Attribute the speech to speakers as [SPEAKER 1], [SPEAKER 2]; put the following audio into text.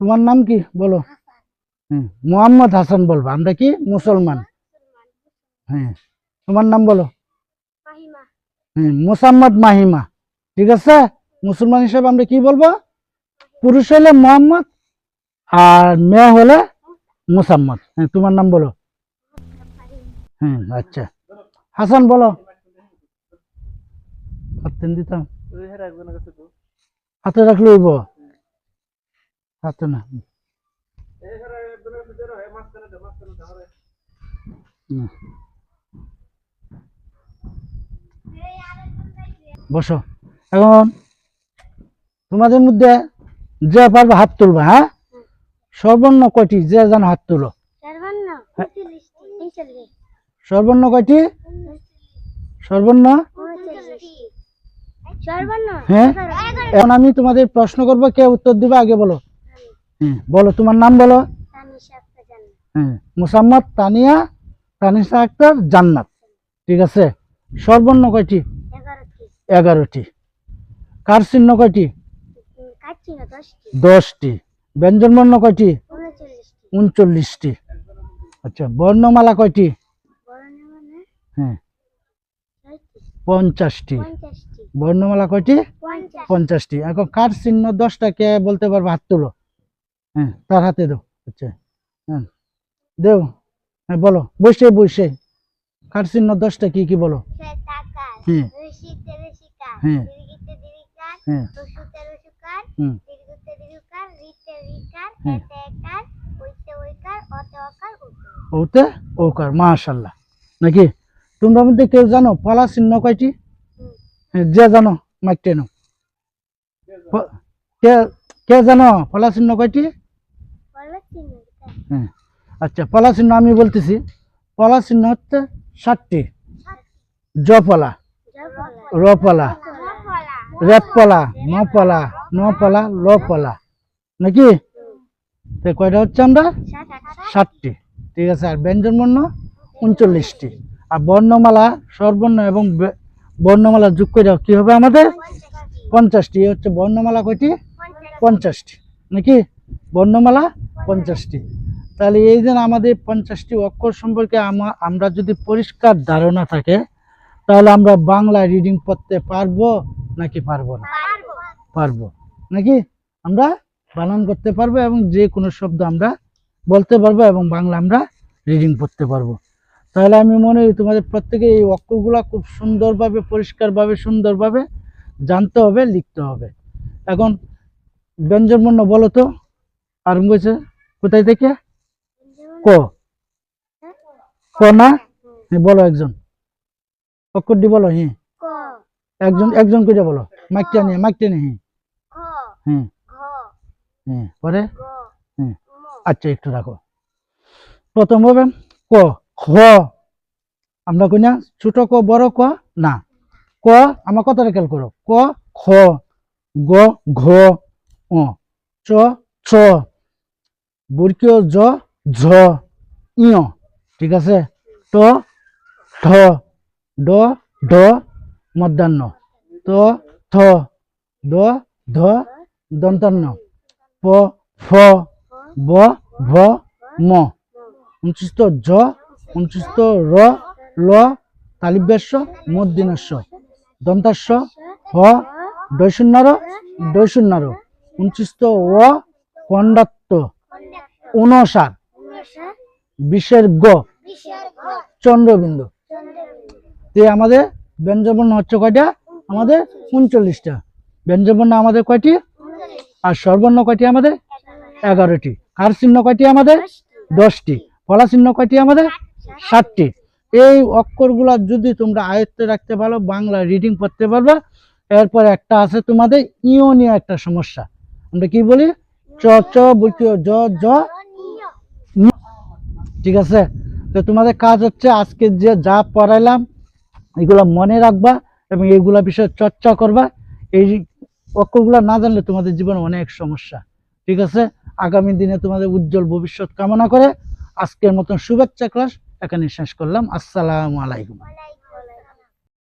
[SPEAKER 1] তোমার নাম কি? বলো। মোহাম্মদ হাসান বলব। আমরা কি? মুসলমান। হ্যাঁ। তোমার নাম বলো।
[SPEAKER 2] মাহিমা।
[SPEAKER 1] হ্যাঁ মুসাম্মদ মাহিমা। ঠিক আছে? মুসলমান হিসেবে আমরা কি বলব? পুরুষ হলে মোহাম্মদ আর মেয়ে হলে মুসাম্মদ। হ্যাঁ তোমার নাম বলো। হ্যাঁ আচ্ছা। হাসান বলো। হাতে দিতাম। হাতে রাখলে হইব। হাতে না। বসো। এখন তোমাদের মধ্যে যে পারবে হাত তুলবে হ্যাঁ? সর্বর্ণ কয়টি? যে যেন হাত তুলো।
[SPEAKER 2] সর্বন্ন
[SPEAKER 1] সর্বর্ণ কয়টি? সর্বর্ণ?
[SPEAKER 2] সর্বন্ন
[SPEAKER 1] হ্যাঁ। এখন আমি তোমাদের প্রশ্ন করব কে উত্তর দিবে আগে বলো। হ্যাঁ বলো তোমার নাম বলো?
[SPEAKER 2] তানিশা
[SPEAKER 1] হ্যাঁ মুসাম্মদ তানিয়া তানিসা আক্তার জান্নাত। ঠিক আছে? সর্বর্ণ কয়টি?
[SPEAKER 2] এগারোটি।
[SPEAKER 1] কার চিহ্ন কয়টি?
[SPEAKER 2] দশটি।
[SPEAKER 1] ব্যঞ্জনবর্ণ কয়টি?
[SPEAKER 2] উনচল্লিশটি।
[SPEAKER 1] আচ্ছা বর্ণমালা কয়টি? হ্যাঁ। পঞ্চাশটি।
[SPEAKER 2] পঞ্চাশটি।
[SPEAKER 1] বর্ণমালা কয়টি? পঞ্চাশটি। এখন কার চিহ্ন? দশটা কে বলতে পারব হাত তুলো। হ্যাঁ। তার হাতে দাও। আচ্ছা হ্যাঁ। দেও হ্যাঁ বলো। বসে বসে। কার চিহ্ন দশটা কি কি বলো? হ্যাঁ।
[SPEAKER 2] রসুতে রসুকার
[SPEAKER 1] হুম। ওতে ওকার মাশাল্লাহ। নাকি? তোমরা মধ্যে কেউ জানো পলা চিহ্ন কয়টি? হ্যাঁ, যে জানো মাইকটে নাও কে কে জানো পলা চিহ্ন কয়টি? হ্যাঁ। আচ্ছা পলা চিহ্ন আমি বলতেছি। পলা চিহ্ন হচ্ছে ষাটটি। জপলা। রপলা। রেপলা। নপলা। নপলা, লপলা। নাকি? কয়টা হচ্ছে আমরা? ষাটটি। ঠিক আছে, আর ব্যঞ্জন বর্ণ উনচল্লিশটি। আর বর্ণমালা, স্বরবর্ণ এবং বর্ণমালা যোগ করে কি হবে আমাদের? পঞ্চাশটি। হচ্ছে বর্ণমালা কয়টি? পঞ্চাশটি। নাকি? বর্ণমালা পঞ্চাশটি। তাহলে এই যে আমাদের পঞ্চাশটি অক্ষর সম্পর্কে আমরা যদি পরিষ্কার ধারণা থাকে তাহলে আমরা বাংলা রিডিং পড়তে পারব নাকি পারব না? পারব। নাকি? আমরা বানান করতে পারব এবং যে কোনো শব্দ আমরা বলতে পারব এবং বাংলা আমরা রিডিং পড়তে পারব। তাহলে আমি মনে করি তোমাদের প্রত্যেকে এই অক্ষরগুলো খুব সুন্দরভাবে পরিষ্কারভাবে সুন্দরভাবে জানতে হবে লিখতে হবে। এখন ব্যঞ্জনবর্ণ বলো তো। আরম্ভ হয়েছে? কোথায় থেকে? ক? ক না? হ্যাঁ বলো একজন। অক্ষরটি বলো হ্যাঁ। একজন একজন করে বলো। মাইকটা নিয়ে মাইকটা নিয়ে হ্যাঁ। হ্যাঁ। হ্যাঁ পরে? হ্যাঁ। আচ্ছা একটু রাখো। প্রথম হবে ক। খ। আমরা কই না? ছোট ক বড় ক? না। ক আমার কথাটা খেয়াল করো। ক খ গ ঘ অ চ ছ। বর্গীয় জ, ঝ, ইয়। ঠিক আছে? ট ঠ ড ঢ মধ্যাহ্ন। ত, থ, দ, ধ দন্তান্ন প, ফ, ব, ভ, ম। উনচিত জ উনচিত র, ল, তালিব্যাস্য মূর্ধন্যস্য দন্তাস্য, হ, দৈশূন্যর দৈশূন্যর। উনচিত ও, পণ্ডাত্ত। উনসার বিশের গ। চন্দ্রবিন্দু। তে আমাদের ব্যঞ্জনবর্ণ হচ্ছে কয়টা? আমাদের উনচল্লিশটা। ব্যঞ্জনবর্ণ আমাদের কয়টি? আর স্বরবর্ণ কয়টি আমাদের? এগারোটি। কার চিহ্ন কয়টি আমাদের? দশটি। ফলা চিহ্ন কয়টি আমাদের? ষাটটি। এই অক্ষরগুলা যদি তোমরা আয়ত্তে রাখতে পারো বাংলা রিডিং পড়তে পারবে এরপর একটা আছে তোমাদের ইও নিয়ে একটা সমস্যা। আমরা কি বলি? চ চ বলছি জ জ ঠিক আছে? তো তোমাদের কাজ হচ্ছে আজকে যে যা পড়াইলাম, এগুলা মনে রাখবা এবং এইগুলা বিষয়ে চর্চা করবা। এই অক্ষরগুলো না জানলে তোমাদের জীবনে অনেক সমস্যা, ঠিক আছে? আগামী দিনে তোমাদের উজ্জ্বল ভবিষ্যৎ কামনা করে আজকের মতন শুভেচ্ছা ক্লাস এখানে শেষ করলাম। আসসালামু আলাইকুম।